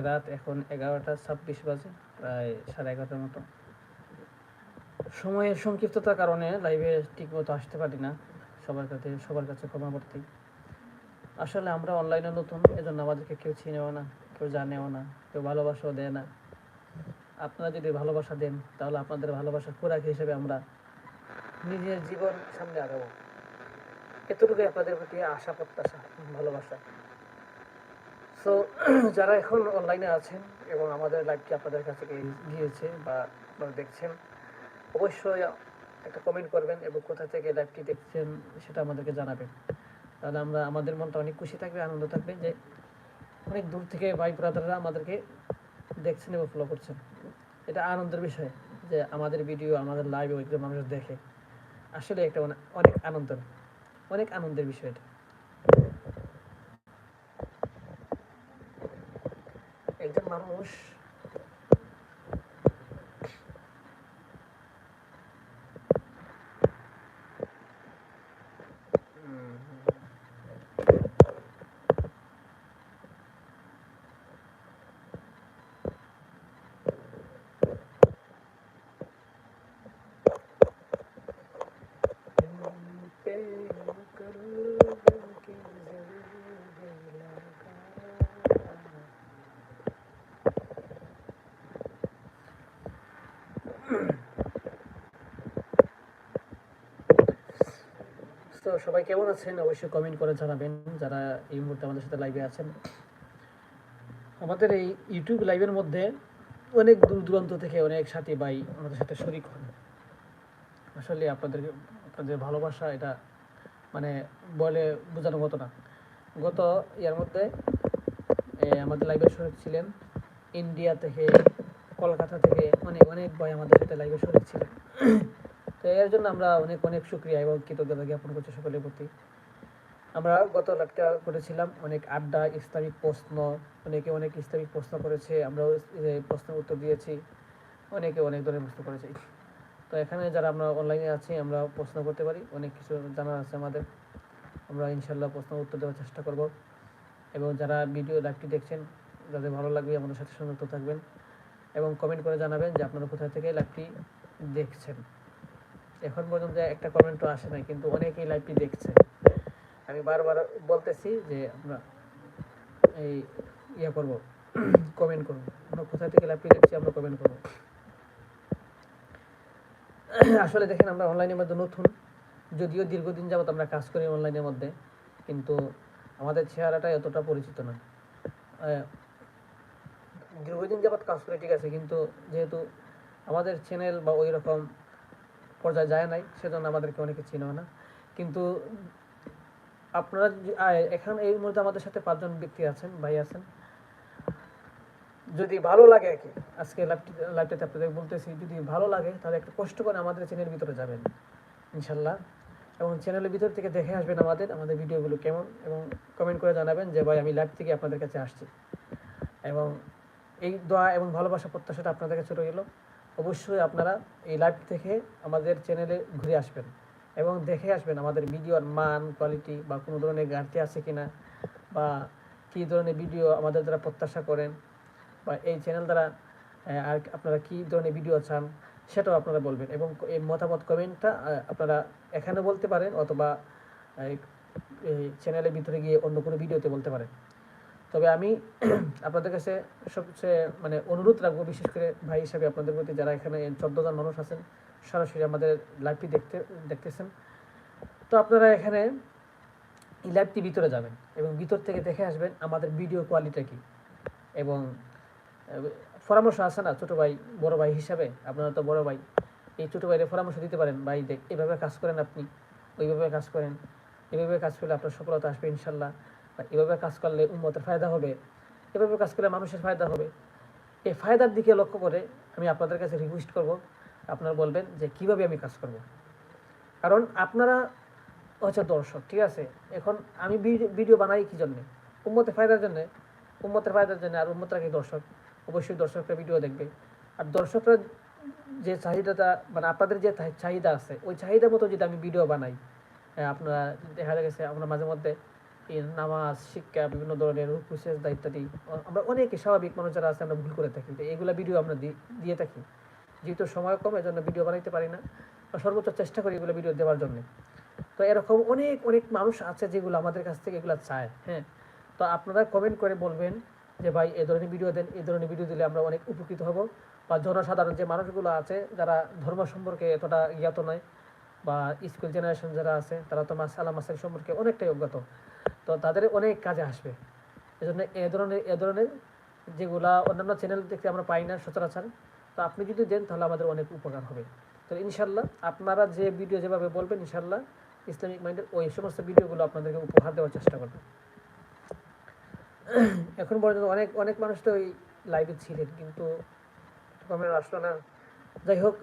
রাত এখন এগারোটা ছাব্বিশ বাজে, প্রায় সাড়ে এগারোটার মতো। সময়ের সংক্ষিপ্ততার কারণে লাইভে ঠিকমতো আসতে পারি না। সবার কাছে সবার কাছে ক্ষমাবর্তী আসলে আমরা অনলাইনে নতুন, এজন্য আমাদেরকে কেউ চিনেও না, কেউ জানেও না, কেউ ভালোবাসাও দেয় না। আপনারা যদি ভালোবাসা দেন, তাহলে আপনাদের ভালোবাসা খোরাক হিসেবে আমরা নিজের জীবন সামনে আগাবো। এতটুকুই আপনাদের প্রতি আশা, প্রত্যাশা, ভালোবাসা। সো যারা এখন অনলাইনে আছেন এবং আমাদের লাইভটি আপনাদের কাছে গিয়ে- গিয়েছে বা আপনারা দেখছেন, অবশ্যই একটা কমেন্ট করবেন এবং কোথা থেকে লাইভটি দেখছেন সেটা আমাদেরকে জানাবেন। তাহলে আমরা, আমাদের মনটা অনেক খুশি থাকবে, আনন্দ থাকবে যে অনেক দূর থেকে ভাই ব্রাদাররা আমাদেরকে দেখছেন এবং ফলো করছেন। এটা আনন্দের বিষয় যে আমাদের ভিডিও আমাদের লাইভ ওইগুলো মানুষ দেখে। আসলে একটা অনেক আনন্দের অনেক আনন্দের বিষয় এটা। একজন সবাই কেমন আছেন? অবশ্যই কমেন্ট করে জানাবেন যারা এই মুহূর্তে আমাদের সাথে লাইভে আছেন। আমাদের এই ইউটিউব লাইভের মধ্যে অনেক দূর দূরান্ত থেকে অনেক সাথী ভাই আমাদের সাথে শরিক হন। আসলে আপনাদের আপনাদের ভালোবাসা এটা মানে বলে বোঝানো মতো না। গত ইয়ার মধ্যে আমাদের লাইভে শরিক ছিলেন। ইন্ডিয়া থেকে, কলকাতা থেকে অনেক অনেক ভাই আমাদের সাথে লাইভে শরিক ছিলেন। তো এর জন্য আমরা অনেক অনেক শুক্রিয়া এবং কৃতজ্ঞতা জ্ঞাপন করছি সকলের প্রতি। আমরা গত লাইভটা করেছিলাম অনেক আড্ডা, ইসলামিক প্রশ্ন, অনেকে অনেক ইসলামিক প্রশ্ন করেছে, আমরাও প্রশ্নের উত্তর দিয়েছি, অনেকে অনেক ধরনের প্রশ্ন করেছে। তো এখানে যারা আমরা অনলাইনে আছি, আমরা প্রশ্ন করতে পারি, অনেক কিছু জানার আছে আমাদের। আমরা ইনশাল্লাহ প্রশ্ন উত্তর দেওয়ার চেষ্টা করব। এবং যারা ভিডিও লাইভটি দেখছেন, যাদের ভালো লাগবে, আমাদের সাথে সংযুক্ত থাকবেন। এবং কমেন্ট করে জানাবেন যে আপনারা কোথা থেকে লাইভটি দেখছেন। এখন পর্যন্ত একটা কমেন্টও আসে নাই কিন্তু অনেকেই লাইভটি দেখছে। আমি বারবার বলতেছি যে আমরা এই ইয়ে করব কমেন্ট করব। আমরা কোথা থেকে লাইভটি দেখছি আমরা কমেন্ট করব। আসলে দেখেন আমরা অনলাইনের মধ্যে নতুন যদিও দীর্ঘদিন যাবত আমরা কাজ করি অনলাইনের মধ্যে কিন্তু আমাদের চেহারাটা এতটা পরিচিত আহ, দীর্ঘদিন যাবত কাজ করে ঠিক আছে কিন্তু যেহেতু আমাদের চ্যানেল বা ওই রকম পর্যায়ে যায় নাই, সেজন্য আমাদেরকে অনেকে চিনেও না। কিন্তু আপনারা এখন এই মুহূর্তে আমাদের সাথে পাঁচজন ব্যক্তি আছেন, ভাই আছেন। যদি ভালো লাগে আর কি, আজকে লাইভটি লাইভটাতে আপনাদের বলতেছি, যদি ভালো লাগে, তাহলে একটু কষ্ট করে আমাদের চ্যানেলের ভিতরে যাবেন, ইনশাল্লাহ। এবং চ্যানেলের ভিতর থেকে দেখে আসবেন আমাদের আমাদের ভিডিওগুলো কেমন, এবং কমেন্ট করে জানাবেন যে, ভাই, আমি লাইভ থেকে আপনাদের কাছে আসছি। এবং এই দোয়া এবং ভালোবাসা প্রত্যাশাটা আপনাদের কাছে রইল। অবশ্যই আপনারা এই লাইভ থেকে আমাদের চ্যানেলে ঘুরে আসবেন এবং দেখে আসবেন আমাদের ভিডিওর মান কোয়ালিটি বা কোনো ধরনের ঘাটতি আছে কিনা বা কী ধরনের ভিডিও আমাদের দ্বারা প্রত্যাশা করেন বা এই চ্যানেল দ্বারা আর আপনারা কী ধরনের ভিডিও চান সেটাও আপনারা বলবেন এবং এই মতামত কমেন্টটা আপনারা এখানে বলতে পারেন অথবা চ্যানেলের ভিতরে গিয়ে অন্য কোনো ভিডিওতে বলতে পারেন। তবে আমি আপনাদের কাছে সবচেয়ে মানে অনুরোধ রাখব, বিশেষ করে ভাই হিসাবে আপনাদের প্রতি যারা এখানে চোদ্দ জন মানুষ আছেন, সরাসরি আমাদের লাইভটি দেখতে, দেখতেছেন। তো আপনারা এখানে এই লাইভটি ভিতরে যাবেন এবং ভিতর থেকে দেখে আসবেন আমাদের ভিডিও কোয়ালিটি কি। এবং পরামর্শ আছে না ছোটো ভাই, বড় ভাই হিসাবে? আপনারা তো বড় ভাই। এই ছোটো ভাইয়ের পরামর্শ দিতে পারেন, ভাই দেখ, এভাবে কাজ করেন আপনি, ওইভাবে কাজ করেন, এভাবে কাজ করলে আপনার সফলতা আসবে ইনশাল্লাহ। এভাবে কাজ করলে উন্মতের ফায়দা হবে, এভাবে কাজ করলে মানুষের ফায়দা হবে। এই ফায়দার দিকে লক্ষ্য করে আমি আপনাদের কাছে রিকোয়েস্ট করব, আপনারা বলবেন যে কীভাবে আমি কাজ করব? কারণ আপনারা হচ্ছে দর্শক, ঠিক আছে? এখন আমি ভিডিও বানাই কি জন্যে? উম্মতের ফায়দার জন্য উন্মতের ফায়দার জন্য আর উম্মতরা কি দর্শক? অবশ্যই দর্শকরা ভিডিও দেখবে। আর দর্শকরা যে চাহিদাটা মানে আপনাদের যে চাহিদা আছে, ওই চাহিদা মতো যদি আমি ভিডিও বানাই আপনারা, দেখা গেছে আমরা মাঝে মধ্যে এই নামাজ, শিক্ষা, বিভিন্ন ধরনের প্রসেস ইত্যাদি আমরা অনেকে স্বাভাবিক মানুষ যারা আছে, আমরা ভুল করে থাকি। তো এইগুলা ভিডিও আমরা দিয়ে থাকি। যেহেতু সময় কম, এজন্য ভিডিও বানাইতে পারি না। সর্বোচ্চ চেষ্টা করি এগুলো ভিডিও দেওয়ার জন্য। তো এরকম অনেক অনেক মানুষ আছে যেগুলো আমাদের কাছ থেকে এগুলো চায় হ্যাঁ? তো আপনারা কমেন্ট করে বলবেন যে, ভাই এই ধরনের ভিডিও দেন এই ধরনের ভিডিও দিলে আমরা অনেক উপকৃত হব। বা জনসাধারণ যে মানুষগুলো আছে, যারা ধর্ম সম্পর্কে এতটা জ্ঞাত নয়, বা স্কুল জেনারেশন যারা আছে, তারা তো মাসালা মাসাল সম্পর্কে অনেকটাই অজ্ঞাত। তো তাদের অনেক কাজে আসবে। এজন্য এ ধরনের এ ধরনের যেগুলা অন্যান্য চ্যানেল দেখতে আমরা পাই না সচরাচর, তো আপনি যদি দেন তাহলে আমাদের অনেক উপকার হবে। তো ইনশাল্লাহ আপনারা যে ভিডিও যেভাবে বলবেন ইনশাল্লাহ ইসলামিক মাইন্ডের ওই সমস্ত ভিডিওগুলো আপনাদেরকে উপহার দেওয়ার চেষ্টা করব। এখন পর্যন্ত অনেক অনেক মানুষ তো ওই লাইভে ছিলেন, কিন্তু কমেন্ট আসলো না। যাই হোক,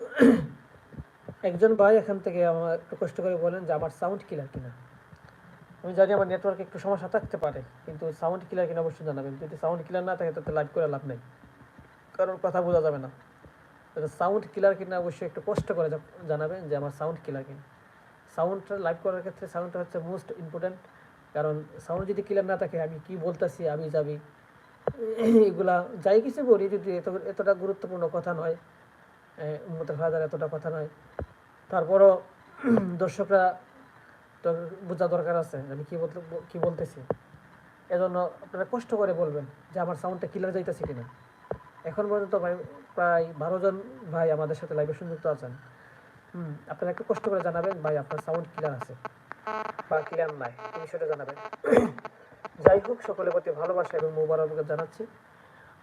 একজন ভাই এখান থেকে আমার একটু কষ্ট করে বলেন যে আমার সাউন্ড কিলার কিনা। আমি জানি আমার নেটওয়ার্কে একটু সমস্যা থাকতে পারে, কিন্তু সাউন্ড কিলার কিনা অবশ্যই জানাবেন। যদি সাউন্ড কিলার না থাকে তাতে লাইভ করে লাভ নেই। কারণ কথা বোঝা যাবে না। সাউন্ড কিলার কিনা অবশ্যই একটু কষ্ট করে জানাবেন যে আমার সাউন্ড কিলার কিনা। সাউন্ডটা লাইভ করার ক্ষেত্রে সাউন্ডটা হচ্ছে মোস্ট ইম্পর্ট্যান্ট কারণ সাউন্ড যদি ক্লিয়ার না থাকে, আমি কি বলতেছি, আমি যাবি। এগুলা যাই কিছু বলি, যদি এত এতটা গুরুত্বপূর্ণ কথা নয় উন্মতের ফায়দার এতটা কথা নয়। তারপরও দর্শকরা তো বোঝা দরকার আছে, আমি কি বলতে, কি বলতেছি? এজন্য আপনারা কষ্ট করে বলবেন যে আমার সাউন্ডটা ক্লিয়ার যাইতেছে কিনা। এখন পর্যন্ত ভাই, প্রায় বারো জন ভাই আমাদের সাথে লাইভে সংযুক্ত আছেন। হুম, আপনারা একটু কষ্ট করে জানাবেন ভাই, আপনার সাউন্ড ক্লিয়ার আছে। বা ক্লিয়ার নাই, এই বিষয়টা জানাবেন। যাই হোক, সকলের প্রতি ভালোবাসা এবং মোবারক জানাচ্ছি।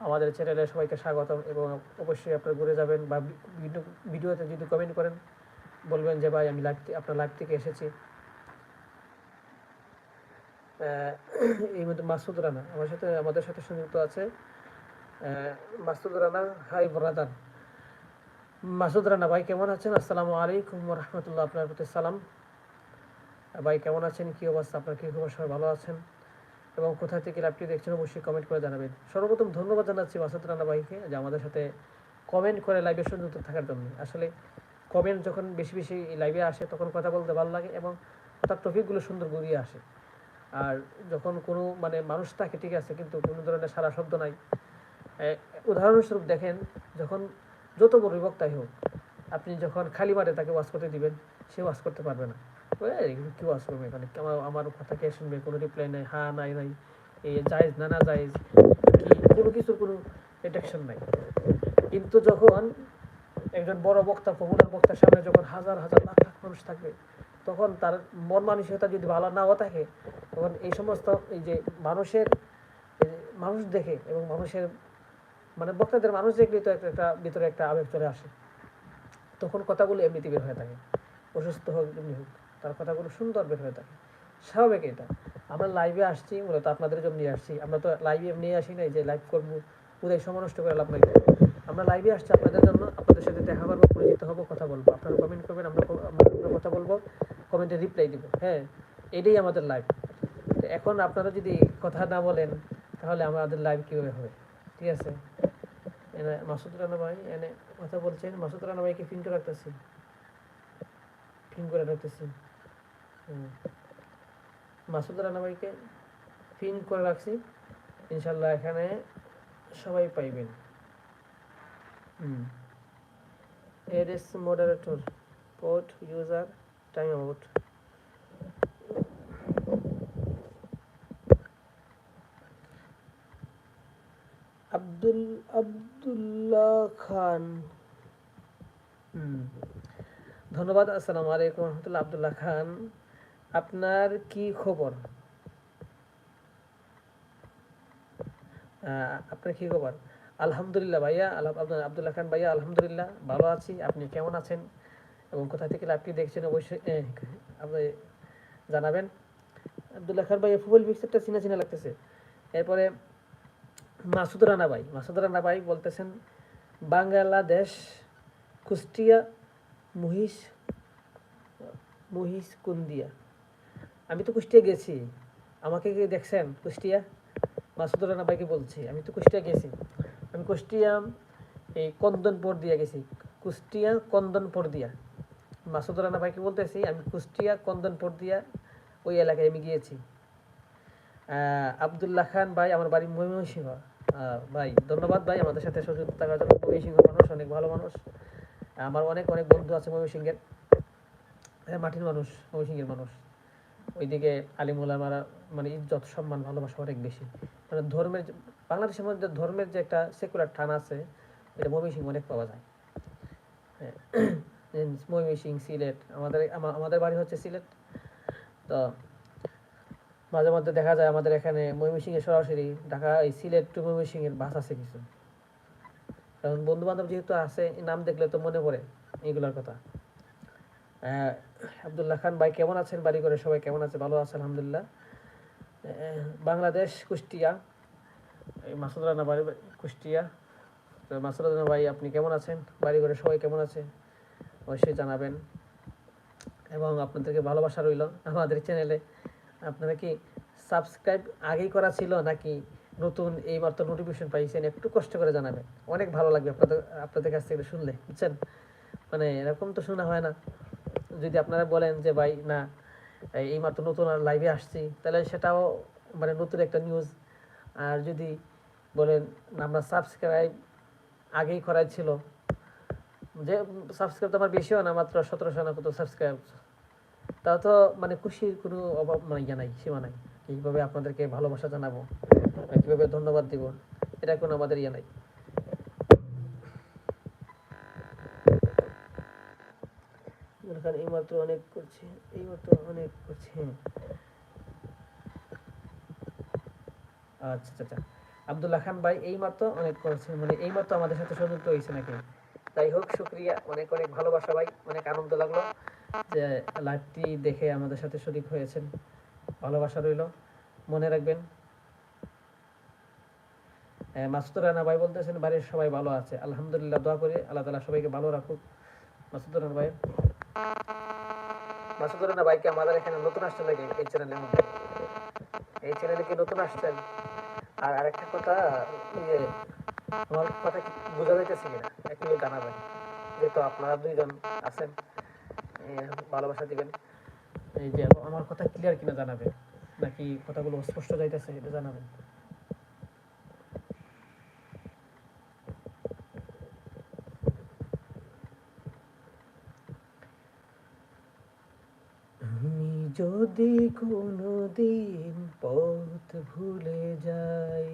আমাদের চ্যানেলে সবাইকে স্বাগতম এবং অবশ্যই আপনারা ঘুরে যাবেন বা ভিডিও, ভিডিওতে যদি কমেন্ট করেন, বলবেন যে ভাই, আমি লাইভ আপনার লাইভ থেকে এসেছি। এই মধ্যে মাসুদ রানা, আমার সাথে, আমাদের সাথে সংযুক্ত আছে মাসুদ রানা, হাই ব্রাদার। মাসুদ রানা, ভাই কেমন আছেন? আসসালামু আলাইকুম রহমতুল্লাহ আপনার প্রতি সালাম। ভাই, কেমন আছেন? কি অবস্থা? আপনার কি খবর? সবাই ভালো আছেন? এবং কোথা থেকে লাইভটি দেখছেন? অবশ্যই কমেন্ট করে জানাবেন। সর্বপ্রথম ধন্যবাদ জানাচ্ছি মাসুদ রানা ভাইকে যে আমাদের সাথে কমেন্ট করে লাইভে সংযুক্ত থাকার জন্য। আসলে কমেন্ট যখন বেশি বেশি লাইভে আসে, তখন কথা বলতে ভালো লাগে এবং তার টপিকগুলো সুন্দর গড়িয়ে আসে। আর যখন কোনো মানে মানুষ থাকে, ঠিক আছে, কিন্তু কোনো ধরনের সারা শব্দ নাই। উদাহরণস্বরূপ দেখেন, যখন যত বড় বক্তাই হোক, আপনি যখন খালি মারে তাকে ওয়াশ করতে দিবেন, সে ওয়াশ করতে পারবে না। কি ওয়াশ করবে? এখানে আমার আমার কথা কে শুনবে? কোনো রিপ্লাই নাই হ্যাঁ নাই নাই এই জায়েজ না না জায়েজ? কি? কোনো কিছুর কোনো ডিটেকশন নাই। কিন্তু যখন একজন বড় বক্তা পপুলার বক্তার সামনে যখন হাজার হাজার লাখ লাখ মানুষ থাকবে তখন তার মন মানসিকতা যদি ভালো নাও থাকে, তখন এই সমস্ত এই যে মানুষের মানুষ দেখে এবং মানুষের মানে বক্তাদের মানুষ দেখলেই তো একটা একটা ভিতরে একটা আবেগ চলে আসে। তখন কথাগুলো এমনিতে বের হয়ে থাকে। অসুস্থ হোক, এমনি হোক, তার কথাগুলো সুন্দর বের হয়ে থাকে। স্বাভাবিক এটা। আমরা লাইভে আসছি, মূলত আপনাদের জন্য নিয়ে আসছি। আমরা তো লাইভে এমনি আসি নাই যে লাইভ করব, উদয় সময় নষ্ট করে লাভ নাই। আমরা লাইভে আসছি আপনাদের জন্য, আপনাদের সাথে দেখা করব, পরিচিত হব, কথা বলব। আপনারা কমেন্ট করবেন, আমরা আমরা কথা বলব। কমেন্টে রিপ্লাই দিব। হ্যাঁ এটাই আমাদের লাইভ এখন আপনারা যদি কথা না বলেন, তাহলে আমাদের লাইভ কীভাবে হবে? ঠিক আছে? এনে মাসুদ রানা ভাই, এনে কথা বলছেন। মাসুদ রানা ভাইকে পিন করে রাখতেছি। পিন করে রাখতেছি। মাসুদ রানা ভাইকে পিন করে রাখছি। ইনশাল্লাহ এখানে সবাই পাইবেন। হুম। এর S moderator port user time out Abdul Abdullah Khan ধন্যবাদ, আসসালামু আলাইকুম রহমতুল্লাহ, আব্দুল্লাহ খান। আপনার কি খবর? আপনার কি খবর? আলহামদুলিল্লাহ ভাইয়া আপনার আব্দুল্লাহ খান ভাইয়া, আলহামদুলিল্লাহ, ভালো আছি। আপনি কেমন আছেন? এবং কোথা থেকে লাইভটি দেখছেন অবশ্যই আপনি জানাবেন। আব্দুল্লাহ খান ভাইয়া ফুটবল পিকচারটা চিনা চিনা লাগতেছে। এরপরে মাসুদ রানা ভাই মাসুদ রানা ভাই বলতেছেন, বাংলাদেশ কুষ্টিয়া মহিষ মহিষ কুন্দিয়া। আমি তো কুষ্টিয়া গেছি। আমাকে কি দেখছেন কুষ্টিয়া? মাসুদ রানা ভাইকে বলছি, আমি তো কুষ্টিয়া গেছি। আমি কুষ্টিয়া, এই কন্দনপুর দিয়া গেছি। কুষ্টিয়া কন্দনপুর দিয়া। মাসুদ রানা ভাইকে বলতেছি, আমি কুষ্টিয়া কন্দনপুর দিয়া ওই এলাকায় আমি গিয়েছি। আব্দুল্লাহ খান ভাই আমার বাড়ি ময়মনসিংহ। ভাই, ধন্যবাদ ভাই, আমাদের সাথে সহযোগিতা থাকার জন্য। ময়মনসিংহ মানুষ, অনেক ভালো মানুষ। আমার অনেক অনেক বন্ধু আছে ময়মনসিংহের। হ্যাঁ মাটির মানুষ, ময়মনসিংহের মানুষ। ওইদিকে আলিমুলামারা মানে ইজ্জত, সম্মান, ভালোবাসা অনেক বেশি। মানে ধর্মের বাংলাদেশের মধ্যে ধর্মের যে একটা সেকুলার টান আছে, এটা ময়মনসিংহ অনেক পাওয়া যায়। হ্যাঁ। ময়মনসিং সিলেট আমাদের আমাদের বাড়ি হচ্ছে সিলেট তো মাঝে মধ্যে দেখা যায় আমাদের এখানে ময়মনসিংহে সরাসরি ঢাকা এই সিলেট টু ময়মনসিংহের বাস আছে কিছু। কারণ বন্ধু বান্ধব যেহেতু আছে নাম দেখলে তো মনে পড়ে এইগুলোর কথা। আব্দুল্লাহ খান ভাই কেমন আছেন? বাড়ি করে সবাই কেমন আছে? ভালো আছে, আলহামদুলিল্লাহ। বাংলাদেশ, কুষ্টিয়া। মাসুদ রানা বাড়ি, কুষ্টিয়া। তো মাসুদ রানা ভাই, আপনি কেমন আছেন? বাড়ি করে সবাই কেমন আছে? অবশ্যই জানাবেন। এবং আপনাদেরকে ভালোবাসা রইল আমাদের চ্যানেলে আপনারা কি সাবস্ক্রাইব আগেই করা ছিল নাকি নতুন এই মাত্র নোটিফিকেশন পাইছেন? একটু কষ্ট করে জানাবেন। অনেক ভালো লাগবে আপনাদের আপনাদের কাছ থেকে শুনলে, বুঝছেন? মানে এরকম তো শোনা হয় না। যদি আপনারা বলেন যে, ভাই, না, এই মাত্র নতুন আর লাইভে আসছি, তাহলে সেটাও মানে নতুন একটা নিউজ আর যদি বলেন আমরা সাবস্ক্রাইব আগেই করাই ছিল যে সাবস্ক্রাইব তো আমার না, মাত্র সতেরোশো না কত সাবস্ক্রাইব তাও তো মানে খুশির কোনো অভাব মানে ইয়ে নাই, সীমা নাই কীভাবে আপনাদেরকে ভালোবাসা জানাব কীভাবে ধন্যবাদ দিব, এটা কোনো আমাদের ইয়ে নাই। এইমাত্র অনেক করছে এইমাত্র অনেক করছে। আচ্ছা আচ্ছা আচ্ছা। খান ভাই এইমাত্র অনেক করেছে মানে এইমাত্র আমাদের সাথে সংযুক্ত হয়েছে নাকি? যাই হোক শুক্রিয়া। অনেক অনেক ভালোবাসা ভাই অনেক আনন্দ লাগল যে লাইভটি দেখে আমাদের সাথে শরিক হয়েছেন। ভালোবাসা রইল। মনে রাখবেন আহ, মাসুদ রানা ভাই বলতেছেন বাড়ির সবাই ভালো আছে। আলহামদুলিল্লাহ দোয়া করি আল্লাহ তালা সবাইকে ভালো রাখুক। মাসুদ রানা ভাই। মাসুদ রানা ভাইকে আমাদের এখানে নতুন আসতে লাগে এই চ্যানেলের মধ্যে। এই চ্যানেলে কি নতুন আসছেন? আর আরেকটা কথা ইয়ে আমার কথা কি বোঝা যাইতেছে কিনা? একটু জানাবেন। যেহেতু আপনারা দুইজন আছেন ভালোবাসা দিবেন। এই যে আমার কথা ক্লিয়ার কিনা জানাবেন? নাকি কথাগুলো স্পষ্ট যাইতেছে এটা জানাবেন? যদি কোনো দিন পথ ভুলে যাই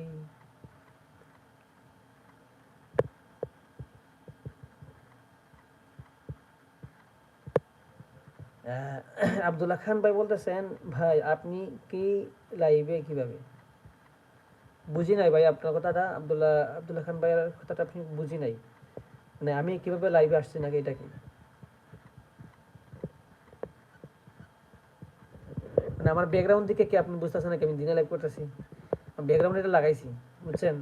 আব্দুল্লাহ খান ভাই বলতেছেন, ভাই, আপনি কি লাইভে কীভাবে? বুঝি নাই ভাই আপনার কথাটা, আব্দুল্লাহ আব্দুল্লাহ খান ভাইয়ের কথাটা আপনি বুঝি নাই। মানে আমি কীভাবে লাইভে আসছি নাকি এটা কি? মানে আমার ব্যাকগ্রাউন্ড দিকে কি আপনি বুঝতেছেন নাকি? আমি দিনে লাইভ করতেছি। ব্যাকগ্রাউন্ড এটা লাগাইছি, বুঝছেন?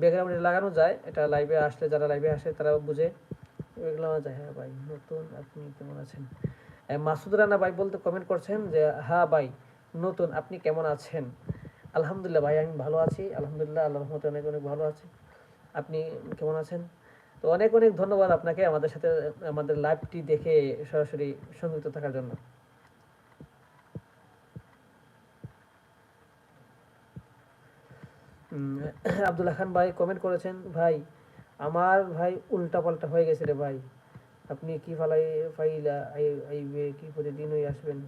ব্যাকগ্রাউন্ড এটা লাগানো যায়, এটা লাইভে আসলে যারা লাইভে আসে তারা বুঝে। এগুলো যায়। হ্যাঁ ভাই, নতুন আপনি কেমন আছেন? মাসুদ রানা ভাই বলতে কমেন্ট করছেন যে হ্যাঁ ভাই, নতুন, আপনি কেমন আছেন? আলহামদুলিল্লাহ ভাই, আমি ভালো আছি। আলহামদুলিল্লাহ আল্লাহ রহমতে অনেক অনেক ভালো আছি। আপনি কেমন আছেন? তো অনেক অনেক ধন্যবাদ আপনাকে আমাদের সাথে, আমাদের লাইভটি দেখে সরাসরি সংযুক্ত থাকার জন্য। আব্দুল্লাহ খান ভাই কমেন্ট করেছেন, ভাই, আমার ভাই উল্টা পাল্টা হয়ে গেছে রে ভাই। আপনি কি ফালাই ফাইলা আই- আইবে কি প্রতিদিনই আসবেন?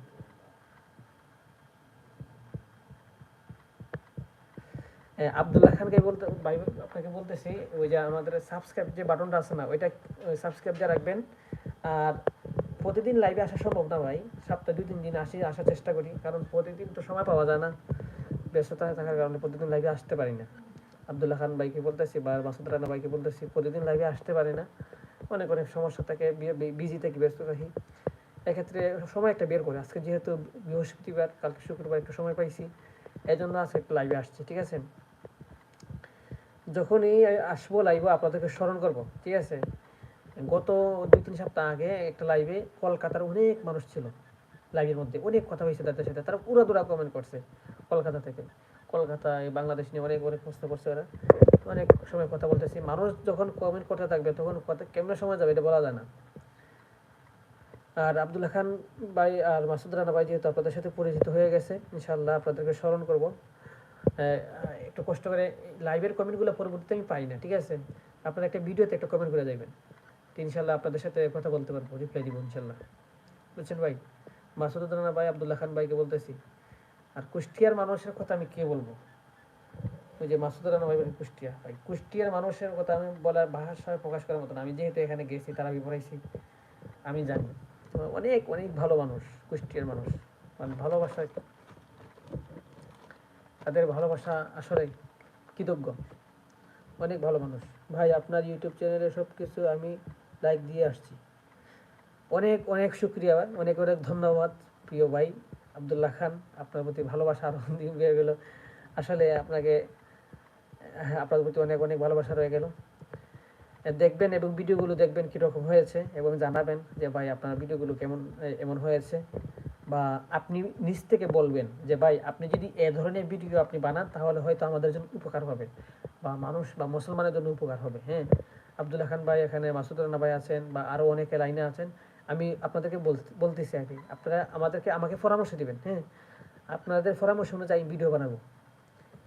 হ্যাঁ, আব্দুল্লাহ খানকে বলতে ভাই আপনাকে বলতেছি ওই যে আমাদের সাবস্ক্রাইব যে বাটনটা আছে না ওইটা সাবস্ক্রাইব দিয়ে রাখবেন। আর প্রতিদিন লাইভে আসা সম্ভব না ভাই সপ্তাহে দুই তিন দিন আসি আসার চেষ্টা করি কারণ প্রতিদিন তো সময় পাওয়া যায় না। ব্যস্ততা থাকার কারণে প্রতিদিন লাইভে আসতে পারি না। আব্দুল্লাহ খান ভাইকে বলতেছি বা মাসুদ রানা ভাইকে বলতেছি প্রতিদিন লাইভে আসতে পারি না। অনেক অনেক সমস্যা থাকে বিজি থাকি, ব্যস্ত থাকি। এক্ষেত্রে সময় একটা বের করে। আজকে যেহেতু বৃহস্পতিবার, কালকে শুক্রবার একটু সময় পাইছি এই জন্য আজকে একটু লাইভে আসছি, ঠিক আছে? যখনই আসব লাইভে আপনাদেরকে স্মরণ করব, ঠিক আছে? গত দুই, তিন সপ্তাহ আগে একটা লাইভে কলকাতার অনেক মানুষ ছিল লাইভের মধ্যে। অনেক কথা হয়েছে তাদের সাথে। তারা পুরো দুরা কমেন্ট করছে কলকাতা থেকে। কলকাতায় বাংলাদেশ নিয়ে অনেক অনেক প্রশ্ন করছে ওরা। অনেক সময় কথা বলতেছি। মানুষ যখন কমেন্ট করতে থাকবে, তখন কেমন সময় যাবে এটা বলা যায় না। আর আব্দুল্লাহ খান ভাই আর মাসুদ রানা ভাই যেহেতু আপনাদের সাথে পরিচিত হয়ে গেছে ইনশাল্লাহ আপনাদেরকে স্মরণ করব। একটু কষ্ট করে লাইভের কমেন্টগুলো পরবর্তীতে আমি পাই না, ঠিক আছে? আপনারা একটা ভিডিওতে একটা কমেন্ট করে যাবেন। তো ইনশাল্লাহ আপনাদের সাথে কথা বলতে পারব রিপ্লাই দিব ইনশাল্লাহ বুঝছেন ভাই? মাসুদ রানা ভাই, আব্দুল্লাহ খান ভাইকে বলতেছি। আর কুষ্টিয়ার মানুষের কথা আমি কে বলব? ওই যে মাসুদ রানা ভাই বলেন কুষ্টিয়া। ভাই, কুষ্টিয়ার মানুষের কথা আমি বলার ভাষায় প্রকাশ করার মতো আমি যেহেতু এখানে গেছি, তারা পড়াইছি, আমি জানি। অনেক অনেক ভালো মানুষ, কুষ্টিয়ার মানুষ। মানে ভালোবাসা, তাদের ভালোবাসা আসলে কৃতজ্ঞ। অনেক ভালো মানুষ। ভাই, আপনার ইউটিউব চ্যানেলে সব কিছু আমি লাইক দিয়ে আসছি। অনেক অনেক শুক্রিয়া অনেক অনেক ধন্যবাদ প্রিয় ভাই আবদুল্লাহ খান। আপনার প্রতি ভালোবাসা আরও দিন গেল। আসলে আপনাকে হ্যাঁ, আপনার প্রতি অনেক অনেক ভালোবাসা রয়ে গেল। দেখবেন এবং ভিডিওগুলো দেখবেন কীরকম হয়েছে এবং জানাবেন যে ভাই আপনার ভিডিওগুলো কেমন এমন হয়েছে বা আপনি নিজ থেকে বলবেন যে ভাই আপনি যদি এ ধরনের ভিডিও আপনি বানান তাহলে হয়তো আমাদের জন্য উপকার হবে বা মানুষ বা মুসলমানের জন্য উপকার হবে। হ্যাঁ আবদুল্লাহ খান ভাই এখানে মাসুদ রানা ভাই আছেন বা আরও অনেকে লাইনে আছেন। আমি আপনাদেরকে বলতে বলতেছি আর কি আপনারা আমাদেরকে আমাকে পরামর্শ দিবেন। হ্যাঁ আপনাদের পরামর্শ অনুযায়ী ভিডিও বানাবো।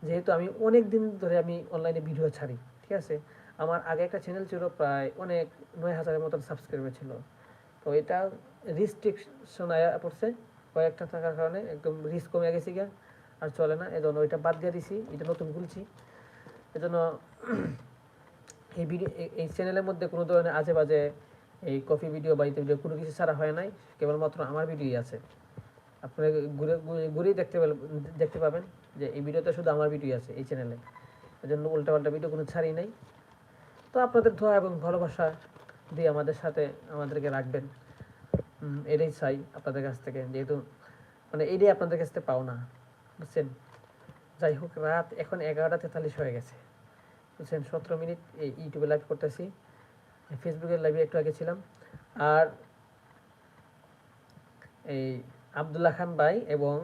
যেহেতু আমি অনেক দিন ধরে আমি অনলাইনে ভিডিও ছাড়ি, ঠিক আছে? আমার আগে একটা চ্যানেল ছিল প্রায় অনেক নয় হাজারের মতন সাবস্ক্রাইবার ছিল। তো এটা রিস্ট্রিকশন আয়া পড়ছে, কয়েকটা থাকার কারণে একদম রিস্ক কমে গেছে গিয়া, আর চলে না। এই জন্য ওইটা বাদ দিয়ে দিছি, এটা নতুন খুলছি। এজন্য এই ভিডিও এই চ্যানেলের মধ্যে কোনো ধরনের আজে বাজে এই কফি ভিডিও বা ইত্যাদি ভিডিও কোনো কিছু ছাড়া হয় নাই, কেবলমাত্র আমার ভিডিওই আছে। আপনারা ঘুরে, ঘুরে- ঘুরেই দেখতে দেখতে পাবেন যে এই ভিডিওতে শুধু আমার ভিডিও আছে এই চ্যানেলে এই জন্য উল্টাপাল্টা ভিডিও কোনো ছাড়ি নাই। তো আপনাদের দোয়া এবং ভালোবাসা দিয়ে আমাদের সাথে আমাদেরকে রাখবেন। এটাই চাই আপনাদের কাছ থেকে, যেহেতু মানে এটাই আপনাদের কাছ থেকে পাও না বুঝছেন? যাই হোক, রাত এখন এগারোটা তেতাল্লিশ হয়ে গেছে, বুঝছেন? সতেরো মিনিট এই ইউটিউবে লাইভ করতেছি। ফেসবুকের লাইভে একটু আগে ছিলাম। আর এই আবদুল্লাহ খান ভাই এবং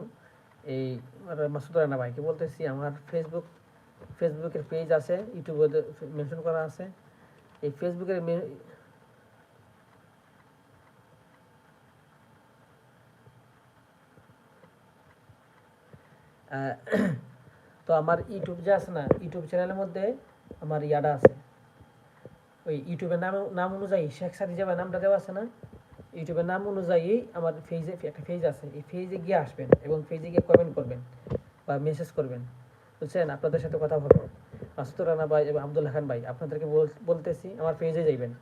এই মাসুদ রানা ভাইকে বলতেছি, আমার ফেসবুক ফেসবুকের পেজ আছে ইউটিউবে মেনশন করা আছে। এই ফেসবুকের তো আমার ইউটিউব যে আছে না ইউটিউব চ্যানেলের মধ্যে আমার ইয়াটা আছে। ওই ইউটিউবের নাম নাম অনুযায়ী শেখ সাদি যাবে নামটা দেওয়া আছে না? ইউটিউবের নাম অনুযায়ী আমার ফেজে একটা ফেজ আছে এই ফেজে গিয়ে আসবেন এবং ফেজে গিয়ে কমেন্ট করবেন বা মেসেজ করবেন। বুঝছেন? আপনাদের সাথে কথা বলব। মাসুদ রানা ভাই এবং আবদুল্লাহ খান ভাই আপনাদেরকে বলতেছি আমার পেজে যাইবেন।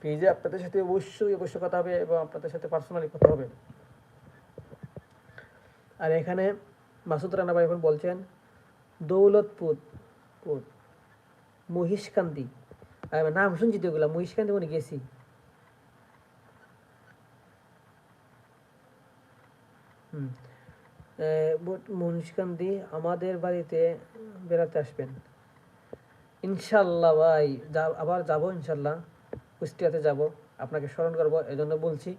পেজে আপনাদের সাথে অবশ্যই অবশ্যই কথা হবে এবং আপনাদের সাথে পার্সোনালি কথা হবে। আর এখানে মাসুদ রানা ভাই এখন বলছেন দৌলতপুর পুর মহিষকান্দি। আহ, নাম শুনছি তো এগুলা মহিষকান্দি মনে গেছি। ব- আমাদের বাড়িতে বেড়াতে আসবেন। ইনশাল্লাহ ভাই আবার যাব ইনশাল্লাহ। কুষ্টিয়াতে যাব। আপনাকে স্মরণ করব এই জন্য বলছি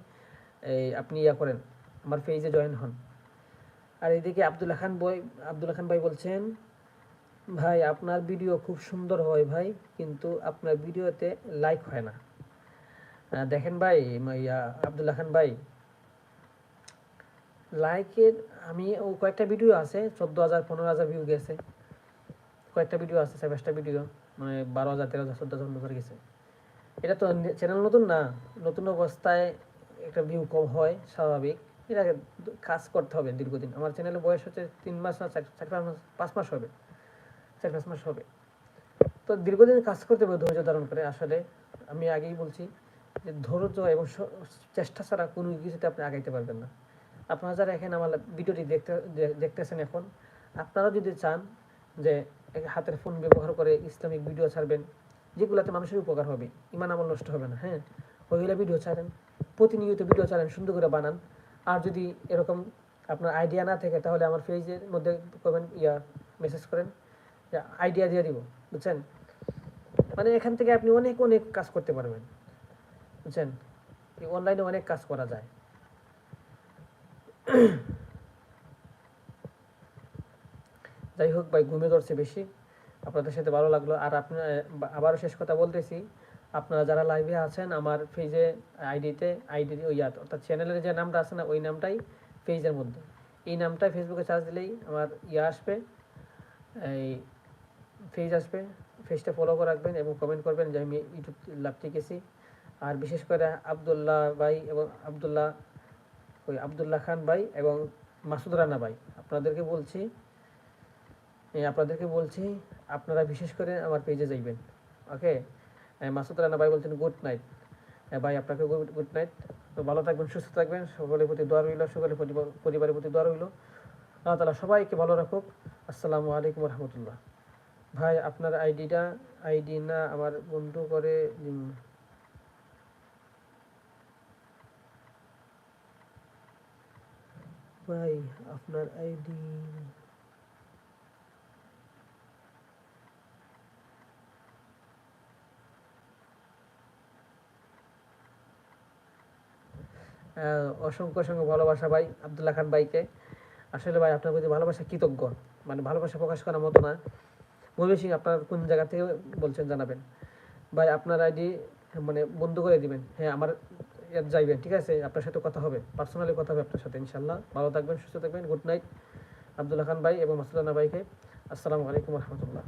এই আপনি ইয়া করেন, আমার পেজে জয়েন হন। আর এদিকে আবদুল্লাহ খান বই আবদুল্লাহ খান ভাই বলছেন, ভাই, আপনার ভিডিও খুব সুন্দর হয় ভাই, কিন্তু আপনার ভিডিওতে লাইক হয় না। দেখেন ভাই, ইয়া খান ভাই লাইকের আমি, ও কয়েকটা ভিডিও আছে, চোদ্দ হাজার, পনেরো হাজার ভিউ গেছে। কয়েকটা ভিডিও আছে পাঁচটা ভিডিও মানে বারো হাজার, তেরো হাজার, চোদ্দ হাজার মতো গেছে এটা তো চ্যানেল নতুন না, নতুন অবস্থায় একটা ভিউ কম হয়, স্বাভাবিক। এটাকে কাজ করতে হবে দীর্ঘদিন। আমার চ্যানেলের বয়স হচ্ছে তিন মাস না চার চার পাঁচ মাস পাঁচ মাস হবে। চার পাঁচ মাস হবে। তো দীর্ঘদিন কাজ করতে হবে, ধৈর্য ধারণ করে। আসলে আমি আগেই বলছি যে ধৈর্য এবং চেষ্টা ছাড়া কোনো কিছুতে আপনি আগাইতে পারবেন না। আপনারা যারা এখানে আমার ভিডিওটি দেখতে দেখতেছেন এখন, আপনারা যদি চান যে হাতের ফোন ব্যবহার করে ইসলামিক ভিডিও ছাড়বেন, যেগুলোতে মানুষের উপকার হবে, ইমান আমল নষ্ট হবে না হ্যাঁ? ওইগুলো ভিডিও ছাড়েন, প্রতিনিয়ত ভিডিও ছাড়েন, সুন্দর করে বানান। আর যদি এরকম আপনার আইডিয়া না থাকে, তাহলে আমার পেজের মধ্যে কমেন্ট ইয়া মেসেজ করেন আইডিয়া দিয়ে দিব, বুঝছেন? মানে এখান থেকে আপনি অনেক অনেক কাজ করতে পারবেন, বুঝছেন? অনলাইনে অনেক কাজ করা যায়। যাই হোক ভাই, ঘুমে ধরছে বেশি। আপনাদের সাথে ভালো লাগল। আর আপনি আবারও শেষ কথা বলতেছি, আপনারা যারা লাইভে আছেন, আমার পেজে আইডিতে আইডি ওই অর্থাৎ চ্যানেলের যে নামটা আছে না, ওই নামটাই পেজের মধ্যে। এই নামটা ফেসবুকে চার্জ দিলেই আমার ইয়ে আসবে। এই পেজ আসবে। পেজটা ফলো করে রাখবেন এবং কমেন্ট করবেন যে আমি ইউটিউব লাভ শিখেছি আর বিশেষ করে আবদুল্লাহ ভাই এবং আবদুল্লাহ ওই আবদুল্লাহ খান ভাই এবং মাসুদ রানা ভাই। আপনাদেরকে বলছি আপনাদেরকে বলছি, আপনারা বিশেষ করে আমার পেজে যাইবেন। ওকে মাসুদ রানা ভাই বলছেন গুড নাইট ভাই, আপনাকে গুড নাইট তো ভালো থাকবেন, সুস্থ থাকবেন। সকলের প্রতি দোয়া রইল, সকলের পরিবার- পরিবারের প্রতি দোয়া রইল। আল্লাহ তালা সবাইকে ভালো রাখুক। আসসালামু আলাইকুম রহমতুল্লাহ। ভাই, আপনার আইডিটা আইডি না আমার বন্ধু করে ভাই, আপনার আইডি অসংখ্য অসংখ্য ভালোবাসা ভাই আবদুল্লাহ খান ভাইকে। আসলে ভাই আপনার প্রতি ভালোবাসা কৃতজ্ঞ। মানে ভালোবাসা প্রকাশ করার মতো না। ময়ূর সিং আপনার কোন জায়গা থেকে বলছেন জানাবেন। ভাই, আপনার আইডি মানে বন্ধ করে দিবেন। হ্যাঁ আমার যাইবেন, ঠিক আছে? আপনার সাথে কথা হবে পার্সোনালি কথা হবে আপনার সাথে ইনশাল্লাহ ভালো থাকবেন, সুস্থ থাকবেন গুড নাইট আবদুল্লাহ খান ভাই এবং মাসুদানা ভাইকে, আসসালামু আলাইকুম রহমতুল্লাহ।